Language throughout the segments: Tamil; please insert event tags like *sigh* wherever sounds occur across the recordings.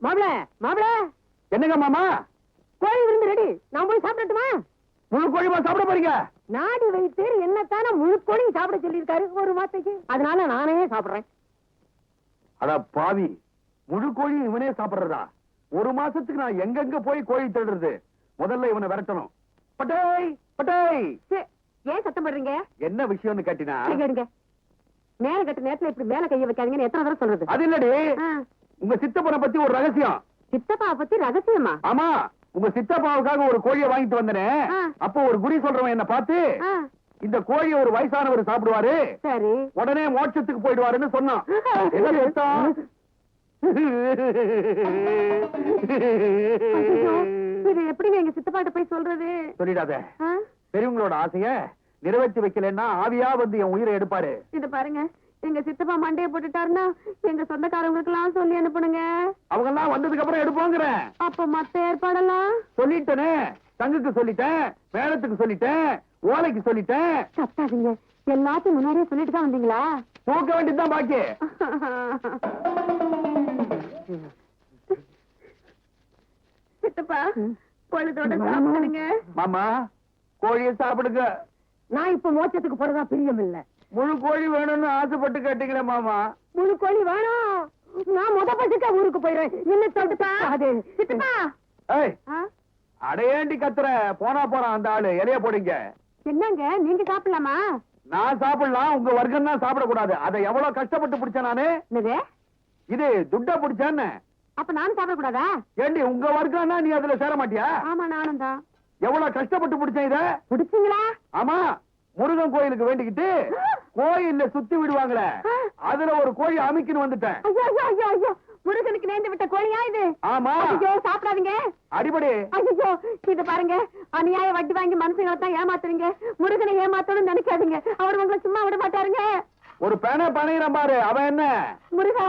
மாப்பிள மாப்பிள. என்னங்க மாமா? கோழி விருந்து ரெடி. நான் போய் சாப்பிடட்டுமா? முழு கோழிமா சாப்பிட போறீங்க? நாடி வைத்து என்னத்தானே முழு கோழி சாப்பிட சொல்லியிருக்காரு ஒரு மாசத்துக்கு அதனால நானே சாப்பிடுறேன். அட பாவி முழு கோழி இவனே சாப்பிடுறதா? ஒரு மாசத்துக்கு நான் எங்கெங்க போய் கோழி தேடுறது? முதல்ல இவனை விரட்டணும். பட்டேய் பட்டேய்! சே, ஏன் சத்தம் பண்றீங்க என்ன விஷயம்னு கேட்டினா? கேடுங்க மேல கட்ட நேரத்துல இப்படி மேல கைய வைக்காதீங்கன்னு எத்தனை தடவை சொல்றது? அது இல்லடி. உங்க சித்தப்பனை பத்தி ஒரு ரகசியம். சித்தப்பா பத்தி ரகசியமா? ஆமா உங்க சித்தப்பாவுக்காக ஒரு கோழியை வாங்கிட்டு வந்தனே. அப்போ ஒரு குடி சொல்றவன் என்ன பார்த்து இந்த கோழியை ஒரு வயசானவர் சாப்பிடுவாரு. சரி. உடனே மோட்சத்துக்கு போயிடுவாருன்னு சொன்னான். இது எப்படிங்க எங்க சித்தப்பாட்ட போய் சொல்றது? சொல்லிடாத. பெரியவங்களோட ஆசைய நிறைவேற்றி வைக்கலன்னா ஆவியா வந்து என் உயிரை எடுப்பாரு. இத பாருங்க. எங்க சித்தப்பா மண்டைய போட்டுட்டாருன்னா எங்க சொந்தக்காரங்களுக்கு எல்லாம் சொல்லி அனுப்புனுங்க அவங்க எல்லாம் வந்ததுக்கு அப்புறம் எடுப்பாங்கிறேன். அப்ப மத்த ஏற்பாடெல்லாம்? சொல்லிட்டேனே. தங்குக்கு சொல்லிட்டேன். மேளத்துக்கு சொல்லிட்டேன். ஓலைக்கு சொல்லிட்டேன். கத்தாதீங்க எல்லாத்தையும் முன்னாடியே சொல்லிட்டு தான் வந்தீங்களா? தூக்க வேண்டியதுதான் பாக்கி. சித்தப்பா பொழுதோட சாப்பிடுங்க. மாமா கோழியை சாப்பிடுங்க. நான் இப்ப மோட்சத்துக்கு போறதா பிரியம் இல்ல முழு கோழி வேணும்னு ஆசைப்பட்டு கேட்டீங்களே மாமா. முழு கோழி வேணும். நான் முத பட்டுக்க ஊருக்கு போயிடுறேன். என்ன சொல்லிட்டா அது சித்தப்பா? அடையேண்டி கத்துற. போனா போறான் அந்த ஆளு. இலைய போடுங்க. என்னங்க நீங்க சாப்பிடலாமா? நான் சாப்பிடலாம் உங்க வர்க்கம் தான் சாப்பிடக்கூடாது. அதை எவ்வளவு கஷ்டப்பட்டு பிடிச்சேன் நானு? என்னது? இது துட்ட பிடிச்சேன்னு. அப்ப நானும் சாப்பிடக்கூடாதா? ஏண்டி உங்க வர்க்கம்னா நீ அதுல சேர மாட்டியா? ஆமா நானும் தான். எவ்வளவு கஷ்டப்பட்டு பிடிச்சேன் இத? பிடிச்சீங்களா? ஆமா முருகன் கோயிலுக்கு வேண்டிக்கிட்டு கோயில்ல சுத்தி விடுவாங்களே. அதுல ஒரு கோழி அமைக்கின்னு வந்துட்டேன். ஐயோ ஐயோ ஐயோ ஐயோ. முருகனுக்கு நேர்ந்து விட்ட கோழியா இது ஆமா ஐயோ சாப்பிடாதீங்க அடிபடி ஐயோ இது பாருங்க அநியாய வட்டி வாங்கி மனுஷங்களை தான் ஏமாத்துறீங்க முருகனை ஏமாத்தணும்னு நினைக்காதீங்க அவர் உங்களை சும்மா விட மாட்டாருங்க ஒரு பெண பணையிறான் பாரு அவன் என்ன முருகா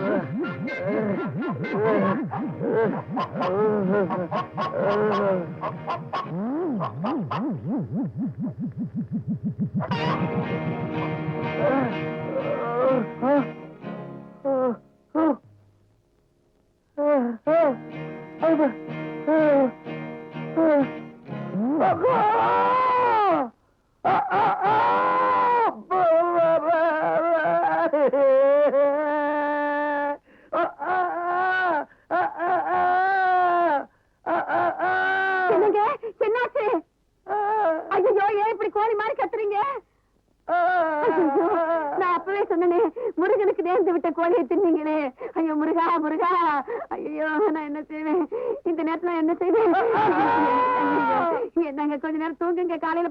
என்னங்க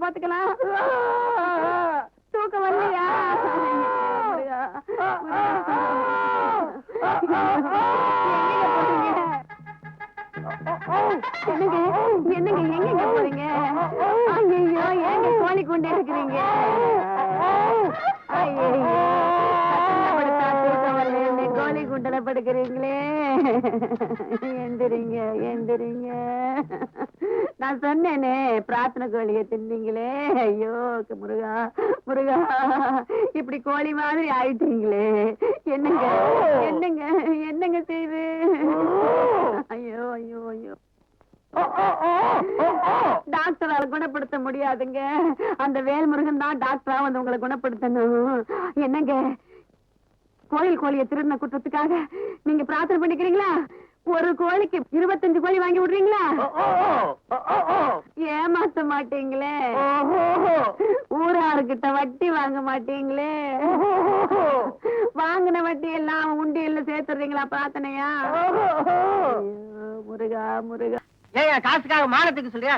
பாத்துக்கலாம். தூக்கம் வரலையா? என்னங்க? என்னங்க? எங்கங்க போறீங்க? ஐயோ ஏங்க கோழி கொண்டே இருக்கிறீங்க? ஐயோ கோழி குண்டல படுக்கிறீங்களே. எந்திரிங்க எந்திரிங்க. நான் சொன்னேனே பிரார்த்தனை கோழியை தின்னீங்களே. ஐயோ முருகா முருகா இப்படி கோழி மாதிரி ஆயிட்டீங்களே. என்னங்க என்னங்க என்னங்க செய்து? ஐயோ ஐயோ ஐயோ. டாக்டரால குணப்படுத்த முடியாதுங்க. அந்த வேல்முருகன் தான் டாக்டரா வந்து உங்களை குணப்படுத்தணும். என்னங்க கோயில் கோழியை திருடின குற்றத்துக்காக நீங்க பிரார்த்தனை பண்ணிக்கிறீங்களா? ஒரு கோழிக்கு இருபத்தஞ்சு கோழி வாங்கி விடுறீங்களா. ஏமாத்த மாட்டீங்களே. ஊராருக்கிட்ட வட்டி வாங்க மாட்டீங்களே. வாங்கின வட்டி எல்லாம் உண்டியல்ல சேர்த்துறீங்களா பிரார்த்தனையா? முருகா முருகா. ஏன் காசுக்காக மானத்துக்கு சொல்றியா?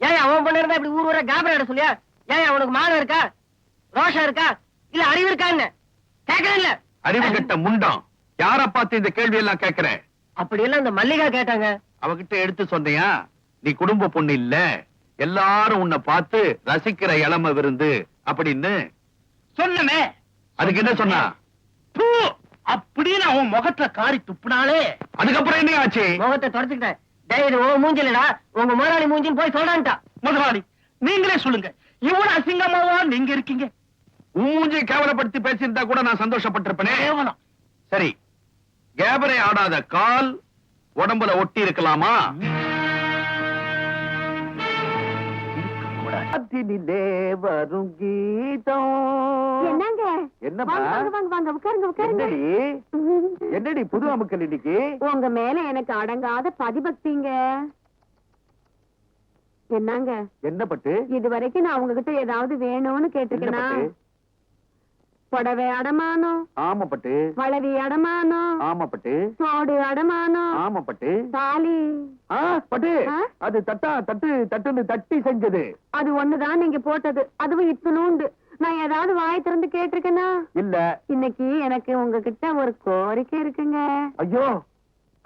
ஏன் அவன் பொண்ணு இருந்தா இப்படி ஊர் ஊரா காபரா சொல்லியா ஏன் அவனுக்கு மானம் இருக்கா? ரோஷம் இருக்கா? இல்ல அறிவு இருக்கா என்ன கேக்குறேன் இல்ல. அறிவு கெட்ட முண்டம். யார பார்த்து இந்த கேள்வி எல்லாம் கேக்குற அப்படி எல்லாம் இந்த மல்லிகா கேட்டாங்க. அவகிட்ட எடுத்து சொன்னியா? நீ குடும்ப பொண்ணு இல்ல. எல்லாரும் உன்னை பார்த்து ரசிக்கிற இளம விருந்து அப்படின்னு. சொன்னமே அதுக்கு என்ன சொன்னா? அப்படின்னு அவன் முகத்துல காரி துப்புனாலே அதுக்கப்புறம் என்ன ஆச்சு? முகத்தை தொடச்சுக்கிட்டேன் டேய் உன் மூஞ்சிலடா. உங்க முதலாளி மூஞ்சின்னு போய் சொல்றான்ட்டா. முதலாளி நீங்களே சொல்லுங்க. இவ்வளவு அசிங்கமாவா நீங்க இருக்கீங்க? உன் மூஞ்சியை கேவலப்படுத்தி பேசியிருந்தா கூட நான் சந்தோஷப்பட்டிருப்பேனே. கேவலம். சரி கேபரை ஆடாத கால் உடம்புல ஒட்டி இருக்கலாமா? வரும் கீதம். என்னங்க? என்னம்மா? வாங்க வாங்க வாங்க உட்காருங்க உட்காருங்க. என்னடி? புது அமுக்கல் இன்னைக்கு? உங்க மேல எனக்கு அடங்காத பதிபக்திங்க. என்னங்க? என்ன பட்டு? இது வரைக்கும் நான் உங்ககிட்ட ஏதாவது வேணும்னு கேட்டிருக்கேனா? புடவை அடமானம் ஆமா பட்டு. வளவி அடமானம் ஆமா பட்டு. சோடு அடமானம் ஆமா பட்டு. தாலி. பட்டு? அது தட்டா தட்டு தட்டுன்னு தட்டி செஞ்சது. அது ஒண்ணுதான் நீங்க போட்டது. அதுவும் இத்தனூண்டு நான் ஏதாவது வாய் திறந்து கேட்டிருக்கேனா? இல்ல. இன்னைக்கு எனக்கு உங்ககிட்ட ஒரு கோரிக்கை இருக்குங்க. ஐயோ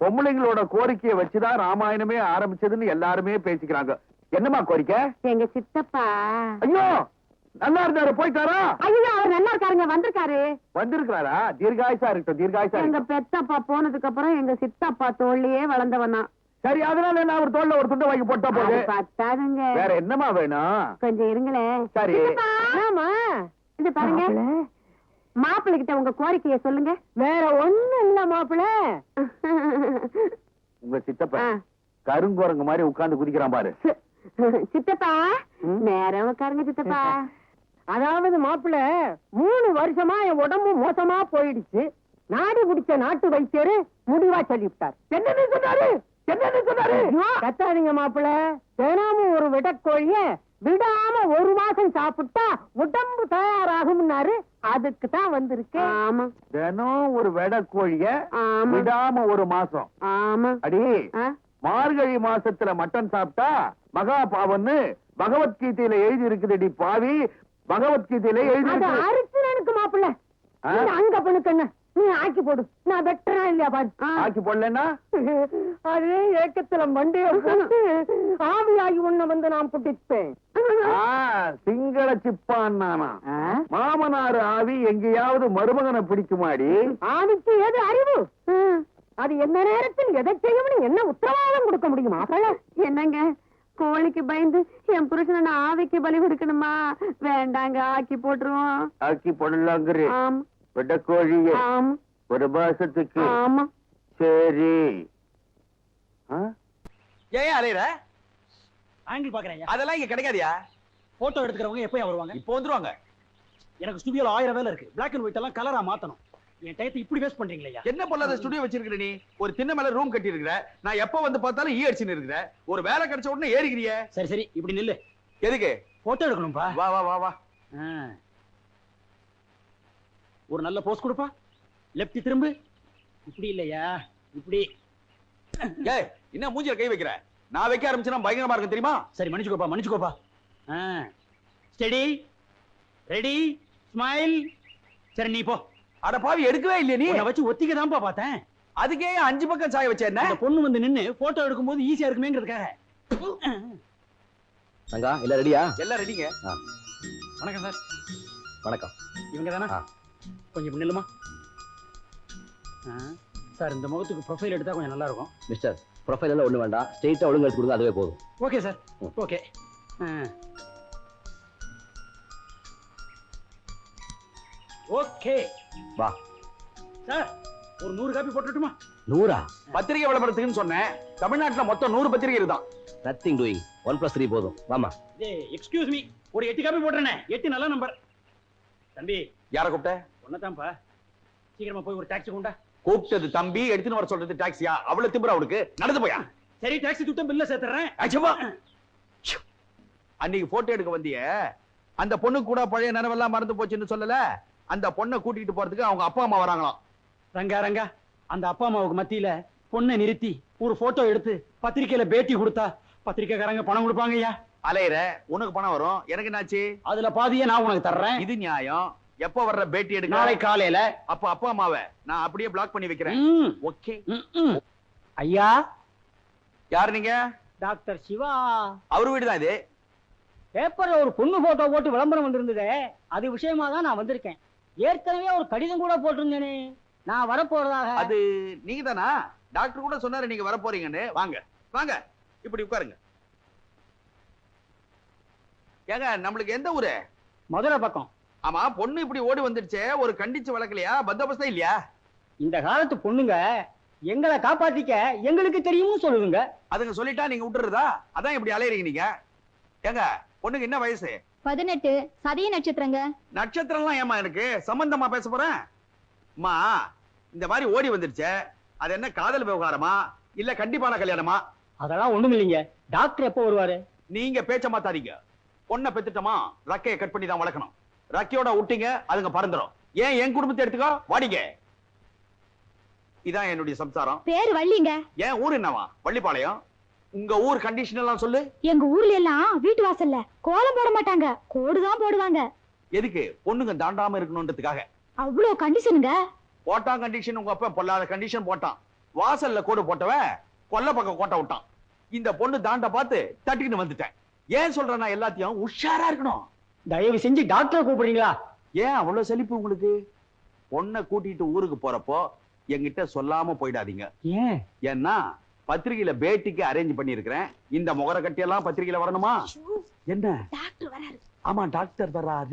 பொம்பளைங்களோட கோரிக்கையை வச்சுதான் ராமாயணமே ஆரம்பிச்சதுன்னு எல்லாருமே பேசிக்கிறாங்க. என்னம்மா கோரிக்கை? எங்க சித்தப்பா. ஐயோ! நல்லா இருந்தாரு போயிட்டாரா? ஐயோ அவர் நல்லா இருக்காருங்க வந்திருக்காரு. வந்திருக்கிறாரா? தீர்காயுசா இருக்கட்டும் தீர்காயுசா எங்க பெத்தப்பா போனதுக்கு அப்புறம் எங்க சித்தப்பா தோல்லையே வளர்ந்தவனா. சரி அதனால என்ன அவர் தோல்ல ஒரு துண்டை வாங்கி போட்டா அது பத்தாதுங்க. வேற என்னம்மா வேணும்? கொஞ்சம் இருங்களேன் சரி. ஆமா இது பாருங்க. மாப்பிள்ளை கிட்ட உங்க கோரிக்கைய சொல்லுங்க. வேற ஒண்ணும் இல்ல மாப்பிள்ள உங்க சித்தப்ப கருங்குரங்கு மாதிரி உட்கார்ந்து குதிக்கிறான் பாரு. சித்தப்பா? நேரம் உட்காருங்க சித்தப்பா. *laughs* அதாவது மாப்பிள்ள மூணு வருஷமா என் உடம்பு மோசமா போயிடுச்சு. நாடி பிடிச்ச நாட்டு வைத்தியரு முடிவா சொல்லிவிட்டார். என்னன்னு சொன்னாரு? என்னன்னு சொன்னாரு? கத்தாதீங்க மாப்பிள்ள. தினமும் ஒரு விடக்கோழிய விடாம ஒரு மாசம் சாப்பிட்டா உடம்பு தயாராகும்னாரு. அதுக்கு தான் வந்திருக்கேன். ஆமா. தினம் ஒரு வெடை கோழிய ஆமா. விடாம ஒரு மாசம். ஆமா. அடி? மார்கழி மாசத்துல மட்டன் சாப்பிட்டா மகா பாவன்னு பகவத்கீதையில எழுதி இருக்குதுடி பாவி. பகவத்கீதையில எழுதி அரிசினனுக்கு மாப்பிள்ள. அங்க பண்ணுக்கண்ண நீ ஆக்கி போடு. நான் வெட்டுறா இல்லையா பாரு. ஆக்கி போடலன்னா? அதே ஏக்கத்துல மண்டைய போட்டு ஆவியாகி உன்னை வந்து நான் புட்டிப்பேன். சிங்கள சிப்பான் நானா? மாமனார் ஆவி எங்கேயாவது மருமகனை பிடிக்குமாடி? ஆவிக்கு எது அறிவு? அது எந்த நேரத்தில் எதை செய்யும்னு என்ன உத்தரவாதம் கொடுக்க முடியும் என்னங்க? கோழிக்கு பயந்து என் புருஷனை நான் ஆவிக்கு பலி கொடுக்கணுமா? வேண்டாங்க ஆக்கி போட்டுருவோம். ஆக்கி போடலாங்கிறி ஆமா. வெடக்கோழிய ஆமா. ஒரு மாசத்துக்கு ஆமா. சரி? ஏன் அலையிற? ஆங்கிள் பாக்குறேன் அதெல்லாம் இங்க கிடைக்காதியா? போட்டோ எடுத்துக்கிறவங்க எப்போ வருவாங்க. இப்போ வந்துருவாங்க. எனக்கு ஸ்டுடியோல ஆயிரம் வேலை இருக்கு. பிளாக் அண்ட் ஒயிட் எல்லாம் கலரா மாத்தணும். என் டயத்தை இப்படி வேஸ்ட் பண்றீங்களா என்ன பொல்லாத ஸ்டுடியோ வச்சிருக்கிற நீ? ஒரு திண்ண மேல ரூம் கட்டி இருக்கிற நான் எப்ப வந்து பார்த்தாலும் ஈ அடிச்சுன்னு இருக்கிற. ஒரு வேலை கிடைச்ச உடனே ஏறிக்கிறிய. சரி சரி இப்படி நில்லு. எதுக்கு? போட்டோ எடுக்கணும்பா. வா வா வா வா. ஒரு நல்ல போஸ் கொடுப்பா. லெப்ட் திரும்பு. இப்படி இல்லையா? இப்படி. ஏய் என்ன மூஞ்சில கை வைக்கிற? நான் வைக்க ஆரம்பிச்சேன்னா பயங்கரமா இருக்கும் தெரியுமா? சரி மன்னிச்சுக்கோப்பா மன்னிச்சுக்கோப்பா. ஸ்டெடி ரெடி ஸ்மைல் சரி நீ போ. அட பாவி எடுக்கவே இல்லையா நீ. உன்னை வச்சு ஒத்திக்க தான்ப்பா பார்த்தேன். அதுக்கே அஞ்சு பக்கம் சாய வச்ச என்ன? அந்த பொண்ணு வந்து நின்னு போட்டோ எடுக்கும்போது ஈஸியா இருக்குமேங்கிறதுக்காக. தங்கா இல்ல ரெடியா எல்லாம் ரெடிங்க வணக்கம் சார். வணக்கம். இவங்க தானே. கொஞ்சம் ஆ, சார் இந்த முகத்துக்கு ப்ரொஃபைல் எடுத்தா கொஞ்சம் நல்லா இருக்கும் மிஸ்டர் ப்ரொஃபைல் எல்லாம் ஒண்ணு வேண்டாம். ஸ்ட்ரெயிட்டா ஒழுங்கு எடுத்து கொடுங்க அதுவே போதும். Okay sir. ஓகே. ஓகே. வா. சார் ஒரு நூறு காப்பி போட்டுட்டுமா? நூறா? பத்திரிகை விளம்பரத்துக்குன்னு சொன்னேன். தமிழ்நாட்டுல மொத்தம் நூறு பத்திரிகை இருக்குதான் nothing doing one plus three போதும். வாமா எக்ஸ்கியூஸ் மீ ஒரு எட்டு காப்பி போட்டுறேனே. எட்டு நல்ல நம்பர் தம்பி. யார கூப்பிட்ட? ஒன்னதான்ப்பா சீக்கிரமா போய் ஒரு டாக்ஸி கொண்டா. கூப்பிட்டது தம்பி எடுத்துன்னு வர சொல்றது டாக்ஸியா அவ்வளவு திமிரா அவளுக்கு நடந்து போயா? சரி டாக்ஸி துட்டம் பில்ல சேர்த்துறேன். அன்னைக்கு போட்டோ எடுக்க வந்தியே. அந்த பொண்ணு கூட பழைய நினைவெல்லாம் மறந்து போச்சுன்னு சொல்லல? அந்த பொண்ணை கூட்டிட்டு போறதுக்கு அவங்க அப்பா அம்மா வராங்களாம். ரங்கா ரங்கா அந்த அப்பா அம்மாவுக்கு மத்தியில பொண்ணை நிறுத்தி ஒரு போட்டோ எடுத்து பத்திரிக்கையில பேட்டி கொடுத்தா பத்திரிக்கைக்காரங்க பணம் கொடுப்பாங்க ஐயா. அலையிற உனக்கு பணம் வரும். எனக்கு என்னாச்சு? அதுல பாதியே நான் உனக்கு தர்றேன். இது நியாயம். எப்ப வர்ற பேட்டி எடுக்க? நாளை காலையில. அப்ப அப்பா அம்மாவை நான் அப்படியே பிளாக் பண்ணி வைக்கிறேன். ஓகே. ஐயா. யார் நீங்க? டாக்டர் சிவா. அவர் வீடு தான் இது. பேப்பர்ல ஒரு பொண்ணு போட்டோ போட்டு விளம்பரம் வந்திருந்ததே. அது விஷயமா தான் நான் வந்திருக்கேன். ஏற்கனவே ஒரு கடிதம் கூட போட்டிருந்தேனே. நான் வரப்போறதாக. அது நீங்க தானா டாக்டர் கூட சொன்னாரு நீங்க வர போறீங்கன்னு வாங்க வாங்க. இப்படி உட்காருங்க. ஏங்க நம்மளுக்கு எந்த ஊரு? மதுரை பக்கம். ஆமா பொண்ணு இப்படி ஓடி வந்துடுச்சே. ஒரு கண்டிச்சு வளர்க்கலையா? பந்தோபஸ்தா இல்லையா? இந்த காலத்து பொண்ணுங்க எங்களை காப்பாத்திக்க எங்களுக்கு தெரியும்னு சொல்லுதுங்க. அதுங்க சொல்லிட்டா நீங்க விட்டுறதா? அதான் இப்படி அலையறீங்க நீங்க. ஏங்க பொண்ணுக்கு என்ன வயசு? பதினெட்டு சதய நட்சத்திரங்க. நட்சத்திரம்லாம் ஏமா எனக்கு? சம்பந்தமா பேச போறேன்? அம்மா இந்த மாதிரி ஓடி வந்துடுச்சே அது என்ன காதல் விவகாரமா? இல்ல கண்டிப்பான கல்யாணமா? அதெல்லாம் ஒண்ணும் இல்லைங்க. டாக்டர் எப்போ வருவாரு? நீங்க பேச்ச மாத்தாதீங்க. பொண்ணை பெத்துட்டோமா ரக்கையை கட் பண்ணி தான் வளர்க்கணும். ரக்கையோட விட்டீங்க அதுங்க பறந்துரும். ஏன் என் குடும்பத்தை எடுத்துக்கோ? வாடிங்க. இதான் என்னுடைய சம்சாரம். பேரு வள்ளிங்க. ஏன் ஊர் என்னவா? வள்ளிப்பாளையம்? உங்க ஊர் கண்டிஷன் எல்லாம் சொல்லு. எங்க ஊர்ல எல்லாம் வீட்டு வாசல்ல கோலம் போட மாட்டாங்க. கோடுதான் போடுவாங்க. எதுக்கு? பொண்ணுங்க தாண்டாம இருக்கணும்ன்றதுக்காக அவ்வளோ கண்டிஷனுங்க போட்டான் கண்டிஷன் உங்க அப்பா பொல்லாத கண்டிஷன் போட்டான். வாசல்ல கோடு போட்டவன் கொல்ல பக்கம் கோட்டை விட்டான். இந்த பொண்ணு தாண்ட பார்த்து தட்டிக்கிட்டு வந்துட்டேன். ஏன் சொல்றேன் நான் எல்லாத்தையும்? உஷாரா இருக்கணும். தயவு செஞ்சு டாக்டரை கூப்பிடுறீங்களா? ஏன் அவ்வளவு செழிப்பு உங்களுக்கு? பொண்ணை கூட்டிட்டு ஊருக்கு போறப்போ என்கிட்ட சொல்லாம போயிடாதீங்க. ஏன்? ஏன்னா பத்திரிகையில பேட்டிக்கு அரேஞ்ச் பண்ணிருக்கிறேன் இந்த முகர கட்டியெல்லாம் பத்திரிகையில வரணுமா? என்ன? டாக்டர் வராரு. ஆமா டாக்டர் வராது